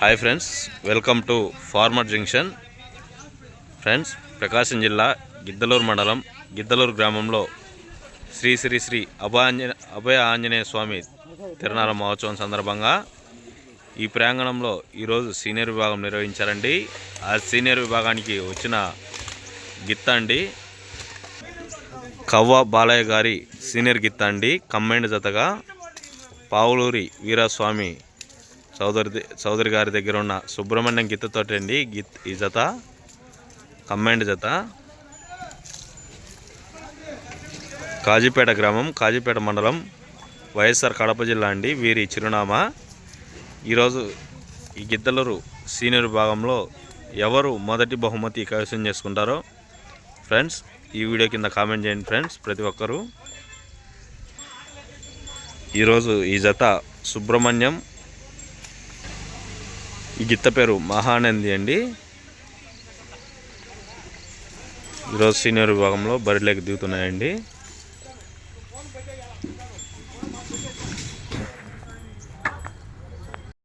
Hi friends welcome to farmer junction friends Prakasam జిల్లా గిద్దలూరు మండలం గిద్దలూరు గ్రామంలో శ్రీ శ్రీ శ్రీ అభయాంజన అభయ ఆంజనేయ స్వామి తిరునాళ మహోత్సవం సందర్భంగా ఈ ప్రాంగణంలో ఈరోజు సీనియర్ విభాగం నిర్వహించారండి. ఆ సీనియర్ విభాగానికి వచ్చిన గిత్త అండి. కవ్వ బాలయ్య గారి సీనియర్ గిత్త అండి. కంబైండ్ జతగా పావులూరి వీరస్వామి చౌదరి చౌదరి గారి దగ్గర ఉన్న సుబ్రహ్మణ్యం గిత్తతోటి అండి. గిత్ ఈ జత కంబైండ్ జత. కాజీపేట గ్రామం కాజీపేట మండలం వైఎస్ఆర్ కడప జిల్లా అండి. వీరి చిరునామా. ఈరోజు ఈ గిద్దలూరు సీనియర్ భాగంలో ఎవరు మొదటి బహుమతి కైవసం చేసుకుంటారో ఫ్రెండ్స్ ఈ వీడియో కింద కామెంట్ చేయండి ఫ్రెండ్స్ ప్రతి ఒక్కరూ. ఈరోజు ఈ జత సుబ్రహ్మణ్యం ఈ గిత్త పేరు మహానంది అండి. ఈరోజు సీనియర్ విభాగంలో బరిలోకి దిగుతున్నాయండి.